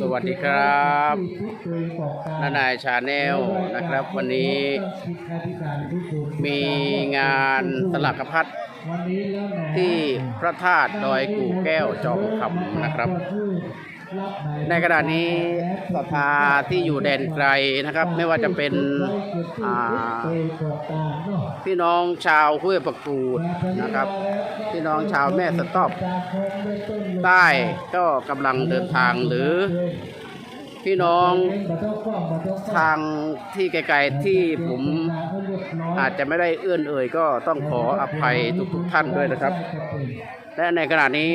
สวัสดีครับนานายชาแนลนะครับ วันนี้ มีงานสลักพัดที่พระธาตุดอยกู่แก้วจอมคำนะครับ ในขณะนี้ศรัทธาที่อยู่แดนไกลนะครับ ไม่ว่าจะเป็นพี่น้องชาวห้วยประกูดนะครับ พี่น้องชาวแม่สต๊อบใต้ก็กำลังเดินทางหรือ พี่น้องทางที่ไกลๆที่ผมอาจจะไม่ได้เอื้อนเอ่ยก็ต้องขออภัยทุกๆท่านด้วยนะครับ และในขณะนี้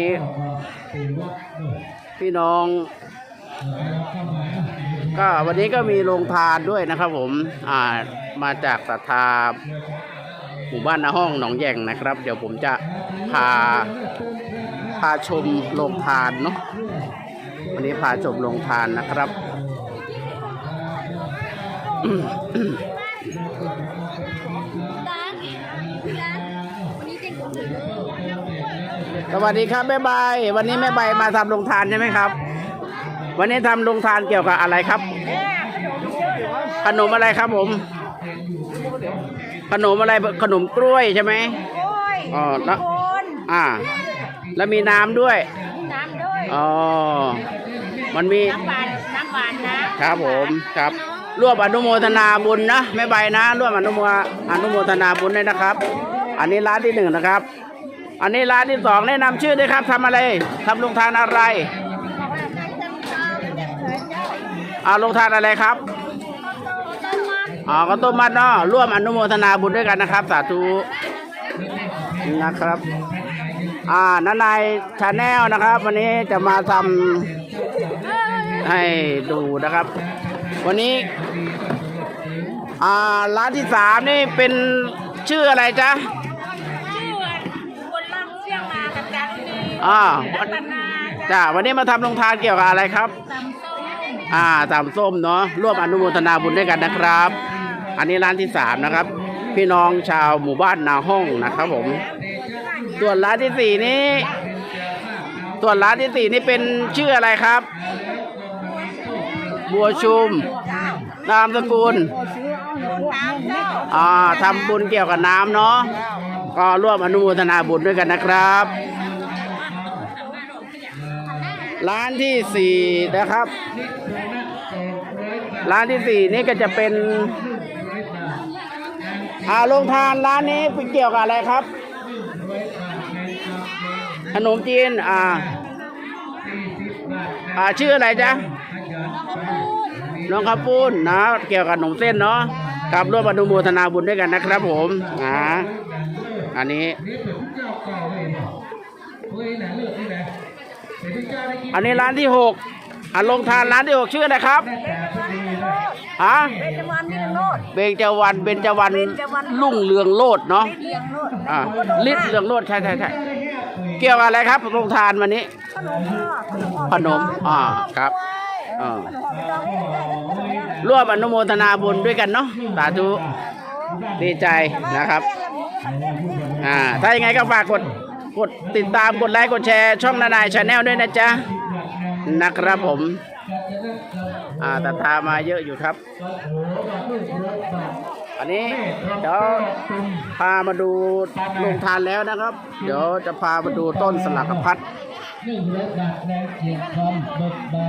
พี่น้อง ก็วันนี้ก็มีโรงทานด้วยนะครับ ผมอ่ามาจากศรัทธาหมู่บ้านนาห้องหนองแยงนะครับ เดี๋ยวผมจะพาพาชมโรงทานเนาะวันนี้พาชมโรงทานนะครับ ร้านร้านวันนี้เป็นของหนูเลย สวัสดีครับแม่ใบวันนี้แม่ใบมาทำโรงทานใช่ไหมครับ วันนี้ทำโรงทานเกี่ยวกับอะไรครับ ขนมอะไรครับผม ขนมอะไรขนมกล้วยใช่ไหมโอ้ยอ๋อแล้วคนอ่า แล้วมีน้ำด้วยมีน้ำด้วยอ๋อมันมีน้ำหวานน้ำหวานนะครับผมครับร่วมอนุโมทนาบุญนะแม่ใบนะร่วมอนุโมอนุโมทนาบุญด้วยนะครับ อันนี้ร้านที่หนึ่งนะครับ อันนี้ร้านที่สองแนะนำชื่อด้วยครับทำอะไรทำโรงทานอะไรอ่าใครจะมีข้าวเอาโรงทานอะไรครับอ๋อก็ต้มมัดเนาะร่วมอนุโมทนาบุญด้วยกันนะครับ สาธุนะครับ อ่านานายชาแนลนะครับ วันนี้จะมาทำให้ดูนะครับ วันนี้ อ่าร้านที่สามนี่เป็นชื่ออะไรจ๊ะ อ่ารันาจ้าวันนี้มาทำโรงทานเกี่ยวกับอะไรครับตำส้มอ่าตามส้มเนาะร่วมอนุโมทนาบุญด้วยกันนะครับ อันนี้ร้านที่สามนะครับ พี่น้องชาวหมู่บ้านนาห้องนะครับผมส่วนร้านที่สี่นี้ส่วนร้านที่สี่นี่เป็นชื่ออะไรครับ บัวชุม นามสกุล อ่าทำบุญเกี่ยวกับน้ำเนาะก็ร่วมอนุโมทนาบุญด้วยกันนะครับ ร้านที่สี่นะครับ ร้านที่สี่นี่ก็จะเป็น อ่าโรงทานร้านนี้เป็นเกี่ยวกับอะไรครับ ขนมจีน อ่า อ่าชื่ออะไรจ๊ะน้องข้าวปุ้นนะ เกี่ยวกับขนมเส้นเนาะกับร่วมอนุโมทนาบุญด้วยกันนะครับผมอ่าอันนี้ อันนี้ร้านที่หกอันลงทานร้านที่หกชื่ออะไรครับฮะเป็นจวันนี่โนดเบญจวรรณเบญจวรรณลุ่งเรืองโลดเนาะลี้นดอ่าลิศเรืองโลดใช่ใช่ใช่เกี่ยวกับอะไรครับลงทานวันนี้ ขนมอ่าครับอ่าร่วมอนุโมทนาบุญด้วยกันเนาะสาธุดีใจนะครับ อ่า ถ้ายังไงก็ฝากกด กดติดตามกดไลค์กดแชร์ช่องนานายชาแนลด้วยนะจ๊ะนะครับผม อ่าตัดทามาเยอะอยู่ครับ อันนี้เดี๋ยวพามาดูลงทานแล้วนะครับ เดี๋ยวจะพามาดูต้นสลักพัด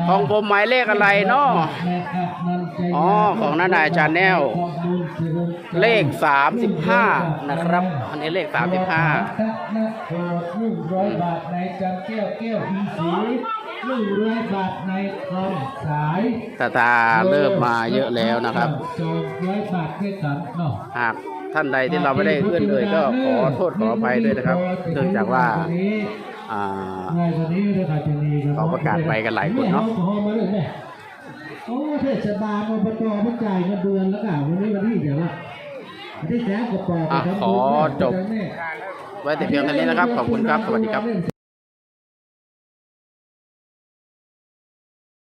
ของผมหมายเลขอะไรเนาะอ๋อ ของนานายชาแนล เลขสามสิบห้านะครับ อันนี้เลขสามสิบห้าหนึ่งร้อยบาทในจำแก้วแก้วพีสีหนึ่งร้อยบาทในคอมสายตาตาเริ่มมาเยอะแล้วนะครับสองร้อยบาทด้วยกันเนาะหากท่านใดที่เราไม่ได้เอื้อนเอ่ยก็ขอโทษขออภัยด้วยนะครับ เนื่องจากว่า อ่าง่ายกว่านี้เลยค่ะจะมีเขาประกาศไปกันหลายคนเนาะอมาเลยแม่โอ้เทศบาลอบตมันจ่ายเงินเดือนแล้วก็วันนี้วันที่เดี๋ยวว่าวันที่แสนกว่าปออะขอจบไว้แต่เพียงเท่านี้นะครับ ขอบคุณครับ สวัสดีครับ